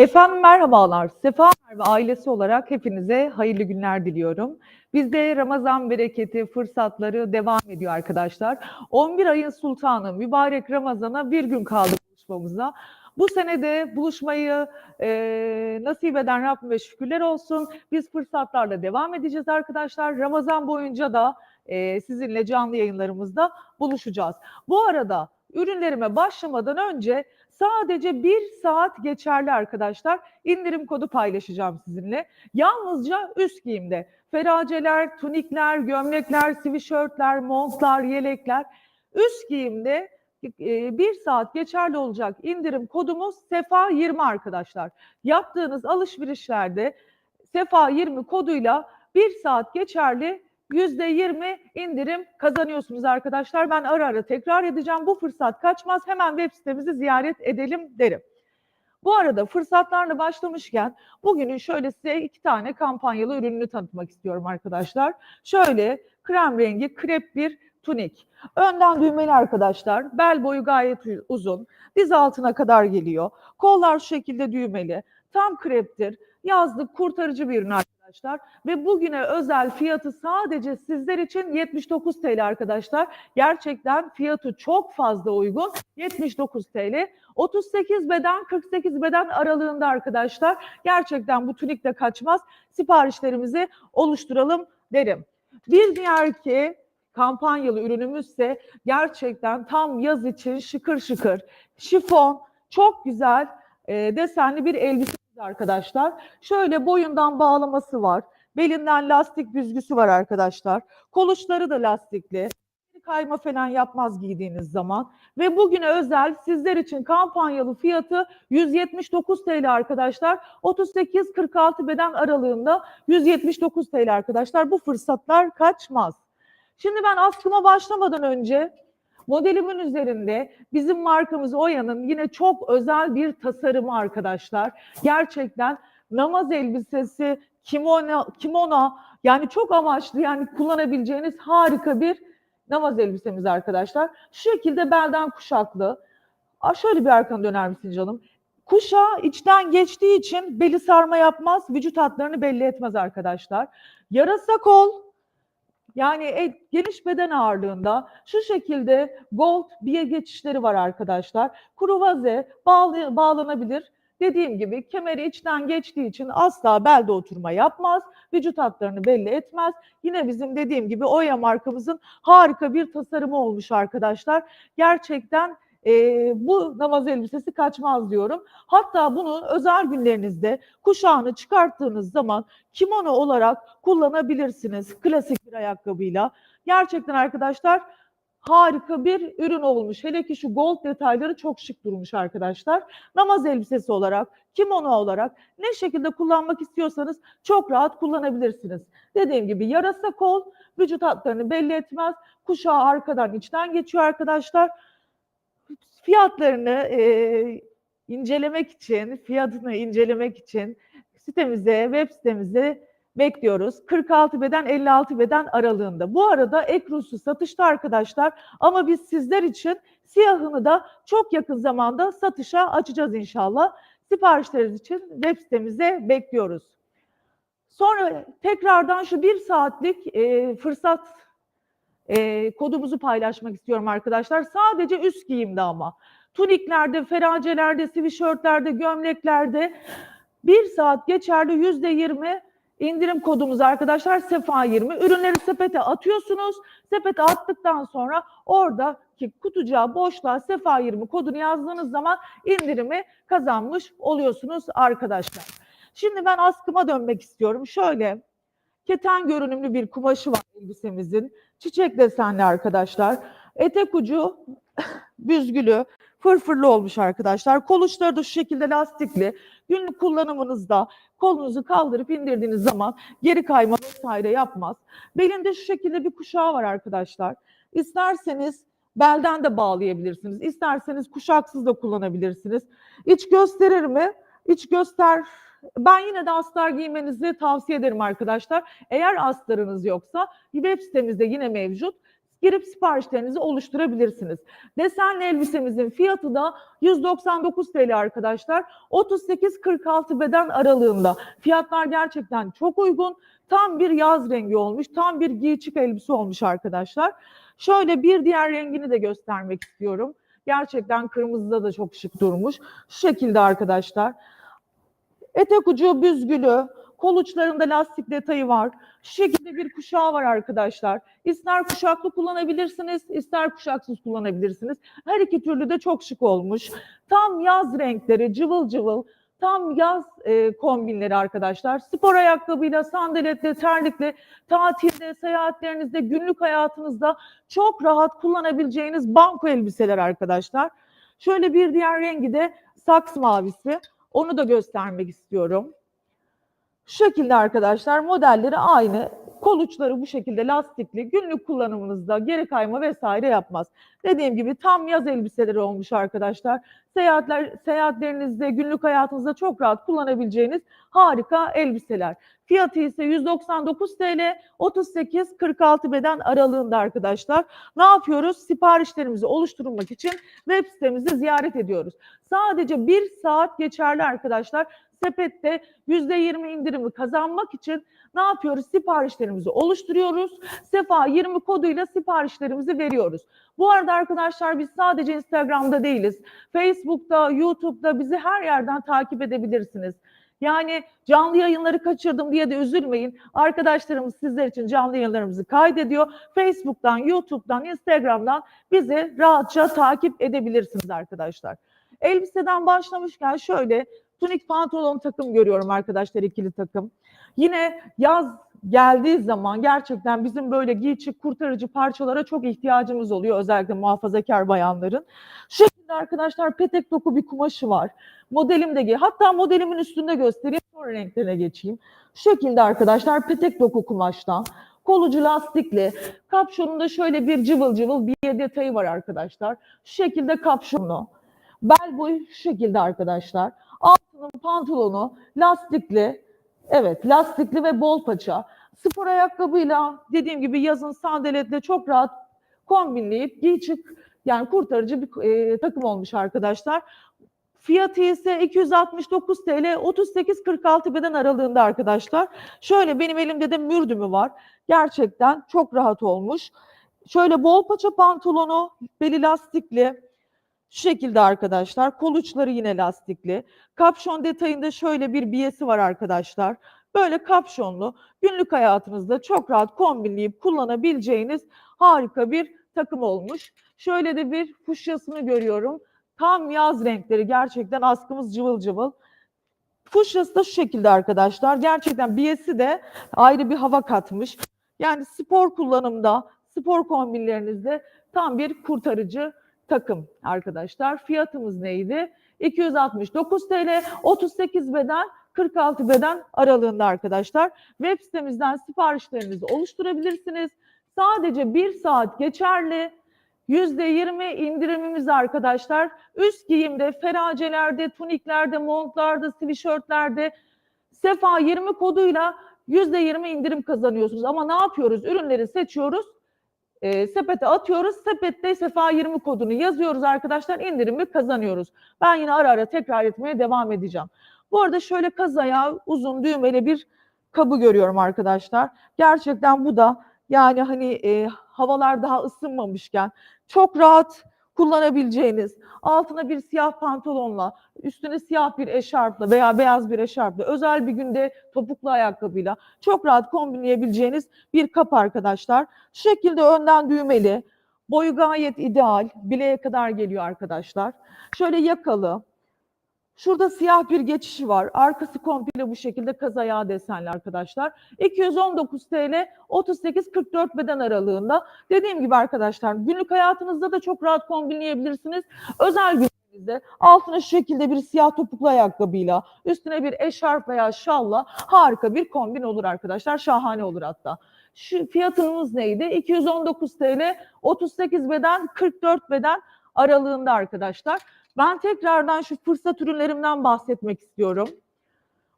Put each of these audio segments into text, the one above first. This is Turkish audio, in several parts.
Efendim merhabalar. Sefa Merve ailesi olarak hepinize hayırlı günler diliyorum. Bizde Ramazan bereketi, fırsatları devam ediyor arkadaşlar. 11 ayın sultanı mübarek Ramazan'a bir gün kaldı buluşmamıza. Bu sene de buluşmayı e, nasip eden Rabbime şükürler olsun. Biz fırsatlarla devam edeceğiz arkadaşlar. Ramazan boyunca da e, sizinle canlı yayınlarımızda buluşacağız. Bu arada ürünlerime başlamadan önce sadece bir saat geçerli arkadaşlar. İndirim kodu paylaşacağım sizinle. Yalnızca üst giyimde. Feraceler, tunikler, gömlekler, sweatshirtler, montlar, yelekler. Üst giyimde e, bir saat geçerli olacak indirim kodumuz SEFA 20 arkadaşlar. Yaptığınız alışverişlerde SEFA 20 koduyla bir saat geçerli %20 indirim kazanıyorsunuz arkadaşlar. Ben ara ara tekrar edeceğim. Bu fırsat kaçmaz. Hemen web sitemizi ziyaret edelim derim. Bu arada fırsatlarla başlamışken bugünün şöyle size iki tane kampanyalı ürününü tanıtmak istiyorum arkadaşlar. Şöyle krem rengi krep bir tunik. Önden düğmeli arkadaşlar. Bel boyu gayet uzun. Diz altına kadar geliyor. Kollar şu şekilde düğmeli. Tam kreptir. Yazlık kurtarıcı bir ürün arkadaşlar. Ve bugüne özel fiyatı sadece sizler için 79 TL arkadaşlar. Gerçekten fiyatı çok fazla uygun. 79 TL. 38 beden 48 beden aralığında arkadaşlar. Gerçekten bu tunik de kaçmaz. Siparişlerimizi oluşturalım derim. Bir diğer ki kampanyalı ürünümüzse gerçekten tam yaz için şıkır şıkır şifon çok güzel e, desenli bir elbise arkadaşlar. Şöyle boyundan bağlaması var. Belinden lastik büzgüsü var arkadaşlar. Koluçları da lastikli. Kayma falan yapmaz giydiğiniz zaman. Ve bugüne özel sizler için kampanyalı fiyatı 179 TL arkadaşlar. 38-46 beden aralığında 179 TL arkadaşlar. Bu fırsatlar kaçmaz. Şimdi ben askıma başlamadan önce modelimin üzerinde bizim markamız Oya'nın yine çok özel bir tasarımı arkadaşlar. Gerçekten namaz elbisesi, kimono, kimono yani çok amaçlı yani kullanabileceğiniz harika bir namaz elbisemiz arkadaşlar. Şu şekilde belden kuşaklı. Aa, şöyle bir arkanı döner misin canım? Kuşağı içten geçtiği için beli sarma yapmaz, vücut hatlarını belli etmez arkadaşlar. Yarasa kol, yani et, geniş beden ağırlığında şu şekilde gold biye geçişleri var arkadaşlar. Kruvaze bağlı, bağlanabilir. Dediğim gibi kemeri içten geçtiği için asla belde oturma yapmaz. Vücut hatlarını belli etmez. Yine bizim dediğim gibi Oya markamızın harika bir tasarımı olmuş arkadaşlar. Gerçekten e, bu namaz elbisesi kaçmaz diyorum. Hatta bunu özel günlerinizde kuşağını çıkarttığınız zaman kimono olarak kullanabilirsiniz klasik bir ayakkabıyla. Gerçekten arkadaşlar harika bir ürün olmuş. Hele ki şu gold detayları çok şık durmuş arkadaşlar. Namaz elbisesi olarak, kimono olarak ne şekilde kullanmak istiyorsanız çok rahat kullanabilirsiniz. Dediğim gibi yarasa kol vücut hatlarını belli etmez. Kuşağı arkadan içten geçiyor arkadaşlar fiyatlarını e, incelemek için, fiyatını incelemek için sitemize, web sitemize bekliyoruz. 46 beden 56 beden aralığında. Bu arada Ekrus'u satışta arkadaşlar ama biz sizler için siyahını da çok yakın zamanda satışa açacağız inşallah. Siparişleriniz için web sitemize bekliyoruz. Sonra tekrardan şu bir saatlik e, fırsat e, kodumuzu paylaşmak istiyorum arkadaşlar. Sadece üst giyimde ama. Tuniklerde, feracelerde, sweatshirtlerde, gömleklerde bir saat geçerli yüzde yirmi indirim kodumuz arkadaşlar Sefa 20. Ürünleri sepete atıyorsunuz. Sepete attıktan sonra oradaki kutucuğa boşluğa Sefa 20 kodunu yazdığınız zaman indirimi kazanmış oluyorsunuz arkadaşlar. Şimdi ben askıma dönmek istiyorum. Şöyle keten görünümlü bir kumaşı var elbisemizin. Çiçek desenli arkadaşlar. Etek ucu büzgülü, fırfırlı olmuş arkadaşlar. Kol uçları da şu şekilde lastikli. Günlük kullanımınızda kolunuzu kaldırıp indirdiğiniz zaman geri kayma vesaire yapmaz. Belinde şu şekilde bir kuşağı var arkadaşlar. İsterseniz belden de bağlayabilirsiniz. İsterseniz kuşaksız da kullanabilirsiniz. İç gösterir mi? İç göster ben yine de astar giymenizi tavsiye ederim arkadaşlar. Eğer astarınız yoksa web sitemizde yine mevcut. girip siparişlerinizi oluşturabilirsiniz. Desenli elbisemizin fiyatı da 199 TL arkadaşlar. 38-46 beden aralığında. Fiyatlar gerçekten çok uygun. Tam bir yaz rengi olmuş. Tam bir giyçik elbise olmuş arkadaşlar. Şöyle bir diğer rengini de göstermek istiyorum. Gerçekten kırmızıda da çok şık durmuş. Şu şekilde arkadaşlar. Etek ucu büzgülü, kol uçlarında lastik detayı var. Şu şekilde bir kuşağı var arkadaşlar. İster kuşaklı kullanabilirsiniz, ister kuşaksız kullanabilirsiniz. Her iki türlü de çok şık olmuş. Tam yaz renkleri, cıvıl cıvıl. Tam yaz e, kombinleri arkadaşlar. Spor ayakkabıyla, sandaletle, terlikle, tatilde, seyahatlerinizde, günlük hayatınızda çok rahat kullanabileceğiniz banko elbiseler arkadaşlar. Şöyle bir diğer rengi de saks mavisi. Onu da göstermek istiyorum. Şu şekilde arkadaşlar modelleri aynı. Kol uçları bu şekilde lastikli. Günlük kullanımınızda geri kayma vesaire yapmaz. Dediğim gibi tam yaz elbiseleri olmuş arkadaşlar. Seyahatler, seyahatlerinizde, günlük hayatınızda çok rahat kullanabileceğiniz harika elbiseler. Fiyatı ise 199 TL, 38-46 beden aralığında arkadaşlar. Ne yapıyoruz? Siparişlerimizi oluşturmak için web sitemizi ziyaret ediyoruz. Sadece bir saat geçerli arkadaşlar. Sepette %20 indirimi kazanmak için ne yapıyoruz? Siparişlerimizi oluşturuyoruz. Sefa 20 koduyla siparişlerimizi veriyoruz. Bu arada arkadaşlar biz sadece Instagram'da değiliz. Facebook'ta, YouTube'da bizi her yerden takip edebilirsiniz. Yani canlı yayınları kaçırdım diye de üzülmeyin. Arkadaşlarımız sizler için canlı yayınlarımızı kaydediyor. Facebook'tan, YouTube'dan, Instagram'dan bizi rahatça takip edebilirsiniz arkadaşlar. Elbiseden başlamışken şöyle tunik pantolon takım görüyorum arkadaşlar ikili takım. Yine yaz geldiği zaman gerçekten bizim böyle giyçik kurtarıcı parçalara çok ihtiyacımız oluyor özellikle muhafazakar bayanların. Şu şekilde arkadaşlar petek doku bir kumaşı var. Modelim de hatta modelimin üstünde göstereyim sonra renklerine geçeyim. Şu şekilde arkadaşlar petek doku kumaştan kolucu lastikli kapşonunda şöyle bir cıvıl cıvıl bir detayı var arkadaşlar. Şu şekilde kapşonlu. Bel boyu şu şekilde arkadaşlar. Pantolonu lastikli. Evet lastikli ve bol paça. Spor ayakkabıyla dediğim gibi yazın sandaletle çok rahat kombinleyip giy çık yani kurtarıcı bir e, takım olmuş arkadaşlar. Fiyatı ise 269 TL 38-46 beden aralığında arkadaşlar. Şöyle benim elimde de mürdümü var. Gerçekten çok rahat olmuş. Şöyle bol paça pantolonu, beli lastikli. Şu şekilde arkadaşlar. Kol uçları yine lastikli. Kapşon detayında şöyle bir biyesi var arkadaşlar. Böyle kapşonlu günlük hayatınızda çok rahat kombinleyip kullanabileceğiniz harika bir takım olmuş. Şöyle de bir fuşyasını görüyorum. Tam yaz renkleri gerçekten askımız cıvıl cıvıl. Fuşyası da şu şekilde arkadaşlar. Gerçekten biyesi de ayrı bir hava katmış. Yani spor kullanımda, spor kombinlerinizde tam bir kurtarıcı takım arkadaşlar. Fiyatımız neydi? 269 TL, 38 beden, 46 beden aralığında arkadaşlar. Web sitemizden siparişlerinizi oluşturabilirsiniz. Sadece bir saat geçerli. %20 indirimimiz arkadaşlar. Üst giyimde, feracelerde, tuniklerde, montlarda, sweatshirtlerde Sefa 20 koduyla %20 indirim kazanıyorsunuz. Ama ne yapıyoruz? Ürünleri seçiyoruz e, sepete atıyoruz. Sepette Sefa 20 kodunu yazıyoruz arkadaşlar. indirimi kazanıyoruz. Ben yine ara ara tekrar etmeye devam edeceğim. Bu arada şöyle kaz ayağı uzun düğmeli bir kabı görüyorum arkadaşlar. Gerçekten bu da yani hani e, havalar daha ısınmamışken çok rahat kullanabileceğiniz altına bir siyah pantolonla üstüne siyah bir eşarpla veya beyaz bir eşarpla özel bir günde topuklu ayakkabıyla çok rahat kombinleyebileceğiniz bir kap arkadaşlar. Şu şekilde önden düğmeli boyu gayet ideal bileğe kadar geliyor arkadaşlar. Şöyle yakalı Şurada siyah bir geçişi var. Arkası komple bu şekilde kaz ayağı desenli arkadaşlar. 219 TL 38-44 beden aralığında. Dediğim gibi arkadaşlar günlük hayatınızda da çok rahat kombinleyebilirsiniz. Özel günlerinizde altına şu şekilde bir siyah topuklu ayakkabıyla üstüne bir eşarp veya şalla harika bir kombin olur arkadaşlar. Şahane olur hatta. Şu fiyatımız neydi? 219 TL 38 beden 44 beden aralığında arkadaşlar. Ben tekrardan şu fırsat ürünlerimden bahsetmek istiyorum.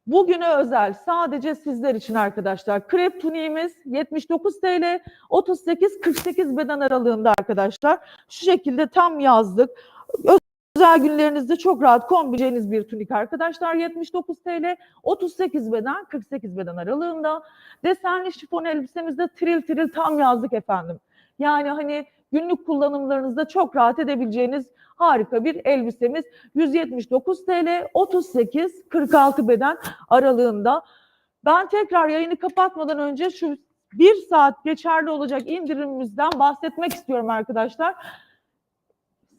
Bugüne özel sadece sizler için arkadaşlar. Krep tuniğimiz 79 TL, 38-48 beden aralığında arkadaşlar. Şu şekilde tam yazlık. Özel günlerinizde çok rahat kombineceğiniz bir tunik arkadaşlar. 79 TL, 38 beden, 48 beden aralığında. Desenli şifon elbisemizde tril tril tam yazlık efendim. Yani hani günlük kullanımlarınızda çok rahat edebileceğiniz harika bir elbisemiz. 179 TL, 38, 46 beden aralığında. Ben tekrar yayını kapatmadan önce şu bir saat geçerli olacak indirimimizden bahsetmek istiyorum arkadaşlar.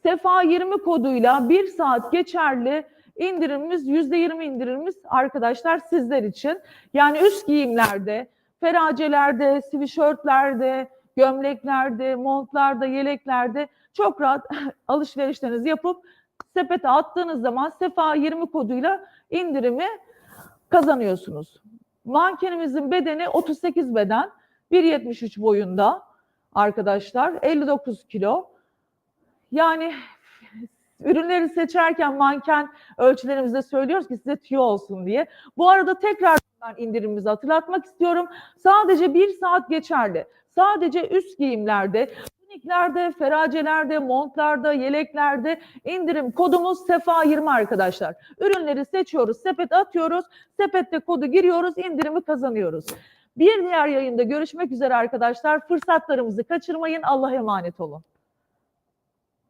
Sefa 20 koduyla bir saat geçerli indirimimiz %20 indirimimiz arkadaşlar sizler için. Yani üst giyimlerde, feracelerde, sweatshirtlerde, gömleklerde, montlarda, yeleklerde çok rahat alışverişlerinizi yapıp sepete attığınız zaman Sefa 20 koduyla indirimi kazanıyorsunuz. Mankenimizin bedeni 38 beden, 1.73 boyunda arkadaşlar, 59 kilo. Yani ürünleri seçerken manken ölçülerimizde söylüyoruz ki size tüyo olsun diye. Bu arada tekrar ben indirimimizi hatırlatmak istiyorum. Sadece bir saat geçerli. Sadece üst giyimlerde, tuniklerde, feracelerde, montlarda, yeleklerde indirim kodumuz SEFA20 arkadaşlar. Ürünleri seçiyoruz, sepete atıyoruz, sepette kodu giriyoruz, indirimi kazanıyoruz. Bir diğer yayında görüşmek üzere arkadaşlar. Fırsatlarımızı kaçırmayın. Allah'a emanet olun.